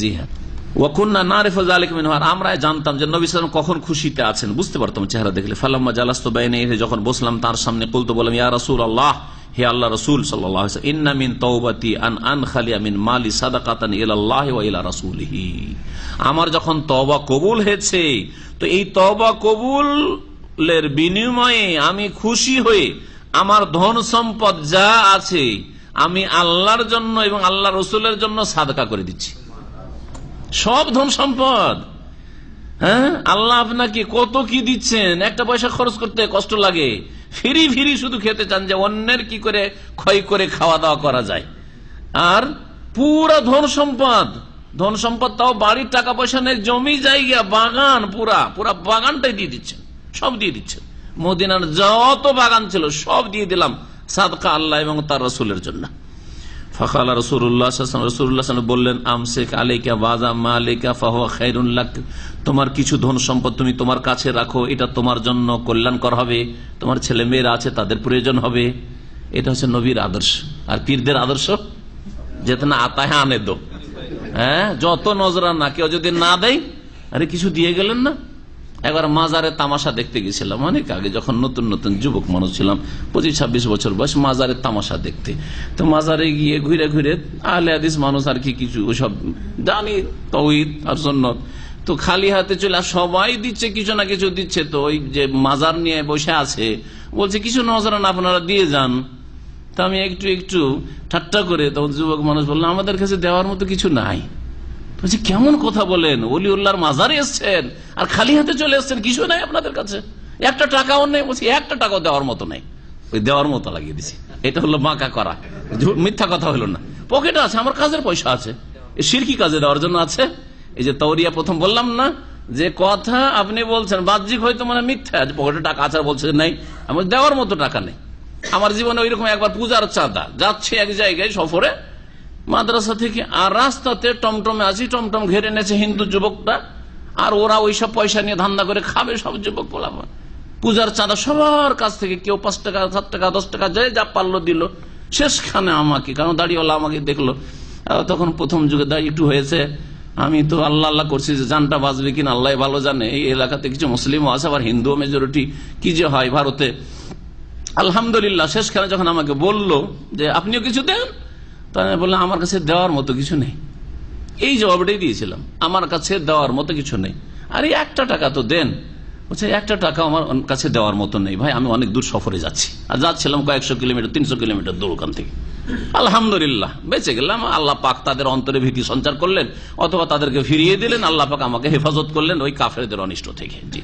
জি হ্যাঁ। ওয়াকুন্না না রেফাজ আলিক মিনহার আমরা জানতাম যে নবী সালাম কখন খুশিতে আছেন, বুঝতে পারতাম চেহারা দেখলে। ফালাম্মা জালাস্ত বাইনে যখন বসলাম তার সামনে কুলতো বললাম, ইয়া রাসূল আল্লাহ হে আল্লাহ রসুল সাল্লাহ ইন্না মিন তৌবাতি আন আন মালি সাদাকাতান ইলাল্লাহি ওয়া ইলা রাসূলিহি। আমার যখন তওবা কবুল হয়েছে, তো এই তওবা কবুলের বিনিময়ে আমি খুশি হয়ে আমার ধন সম্পদ যা আছে, আমি আল্লাহর জন্য এবং আল্লাহ রসুলের জন্য সাদকা করে দিচ্ছি। সব ধন সম্পদ। হ্যাঁ? আল্লাহ আপনাকে কত কি দিচ্ছেন? একটা পয়সা খরচ করতে কষ্ট লাগে। ফিরি ফিরি শুধু খেতে চান যে অন্যের কি করে ক্ষয় করে খাওয়া দাওয়া করা যায়। আর পুরা ধন সম্পদ। ধন সম্পদ তাও বাড়ির টাকা পয়সা নেই, জমি, জায়গা, বাগান পুরা। পুরা বাগানটাই দিয়ে দিচ্ছেন। সব দিয়ে দিচ্ছেন। মদিনার যত বাগান ছিল সব দিয়ে দিলাম। সাদকা আল্লাহ এবং তার রসুলের জন্য। ফখালা রসুল্লাহ রসুল্লাহ বললেন আমশেখ আলিকা বাজা মালিকা ফাহুয়া খাইরুল্লাহ তোমার কিছু ধন সম্পদ তুমি তোমার কাছে রাখো, এটা তোমার জন্য কল্যাণকর হবে। তোমার ছেলে মেয়েরা আছে, তাদের প্রয়োজন হবে। এটা হচ্ছে নবীর আদর্শ। আর পীরদের আদর্শ? যেতে না আতা হ্যাঁ আনে দো। হ্যাঁ যত নজরা না কেউ যদি না দেয়, আরে কিছু দিয়ে গেলেন না? একবার মাজারে তামাশা দেখতে গেছিলাম, অনেক আগে, যখন নতুন নতুন যুবক মানুষ ছিলাম, পঁচিশ, ছাব্বিশ বছর বয়স, মাজারে তামাশা দেখতে। তো মাজারে গিয়ে ঘুরে ঘুরে আহলে আদিস মানুষ আর কি কিছু ওসব জানি, তহিদ আর সন্ন্যত তো খালি হাতে চলে, আর সবাই দিচ্ছে, কিছু না কিছু দিচ্ছে। তো ওই যে মাজার নিয়ে বসে আছে, বলছে, কিছু নজরান আপনারা দিয়ে যান। তা আমি একটু একটু ঠাট্টা করে তখন যুবক মানুষ বললাম আমাদের কাছে দেওয়ার মতো কিছু নাই। বলছি, কেমন কথা বলেন? অলি উল্লাহর মাজারে এসছেন আর খালি হাতে চলে এসছেন কিছু নাই আপনাদের কাছে। একটা টাকাও নেই। বলছি, একটা টাকাও দেওয়ার মতো নেই। ওই দেওয়ার মতো লাগিয়ে দিছি। এটা হলো বাঁকা করা। মিথ্যা কথা হলো না। পকেটে আছে, আমার কাজের পয়সা আছে। সিরকি কাজে দেওয়ার জন্য আছে। এই যে তৌরিয়া প্রথম বললাম না, যে কথা আপনি বলছেন, বাহ্যিক হয়তো মানে মিথ্যা। যে পকেটে টাকা আছে আর বলছে নেই আমার দেওয়ার মতো টাকা নেই। আমার জীবনে ওইরকম একবার পূজার চাঁদা। যাচ্ছে এক জায়গায় সফরে মাদ্রাসা থেকে আর রাস্তাতে টমটমে আছি টমটম ঘেরে নেছে হিন্দু যুবকটা। আর ওরা ওইসব পয়সা নিয়ে ধান্দা করে খাবে, সব যুবক বলাবা পূজার চাঁদা সবার কাছ থেকে, কেউ পাঁচ টাকা, সাত টাকা, দশ টাকা যায় যা পারল দিল। শেষখানে আমাকে, কারণ দাঁড়িয়েওয়ালা আমাকে দেখল। তখন প্রথম যুগে দাঁড়িয়ে একটু হয়েছে। আমি তো আল্লাহ আল্লাহ করছি যে জানটা বাঁচবে কিনা, আল্লাহ ভালো জানে। এই এলাকাতে কিছু মুসলিমও আছে, আবার হিন্দুও মেজরিটি কি যে হয় ভারতে। আলহামদুলিল্লাহ, শেষখানে যখন আমাকে বলল যে, আপনিও কিছু দেন? আমি বললাম আমার কাছে দেওয়ার মতো কিছু নেই। এই জবাবটাই দিয়েছিলাম। আমার কাছে দেওয়ার মতো কিছু নেই। আরে, একটা টাকা তো দেন। বলছে, একটা টাকা আমার কাছে দেওয়ার মতো নেই। ভাই, আমি অনেক দূর সফরে যাচ্ছি। আর যাচ্ছিলাম কয়েকশো কিলোমিটার, তিনশো কিলোমিটার দূর ওখান থেকে। আলহামদুলিল্লাহ, বেঁচে গেলাম। আল্লাহ পাক তাদের অন্তরে ভীতি সঞ্চার করলেন, অথবা তাদেরকে ফিরিয়ে দিলেন। আল্লাহ পাক আমাকে হেফাজত করলেন। ওই কাফেরদের অনিষ্ট থেকে। জি।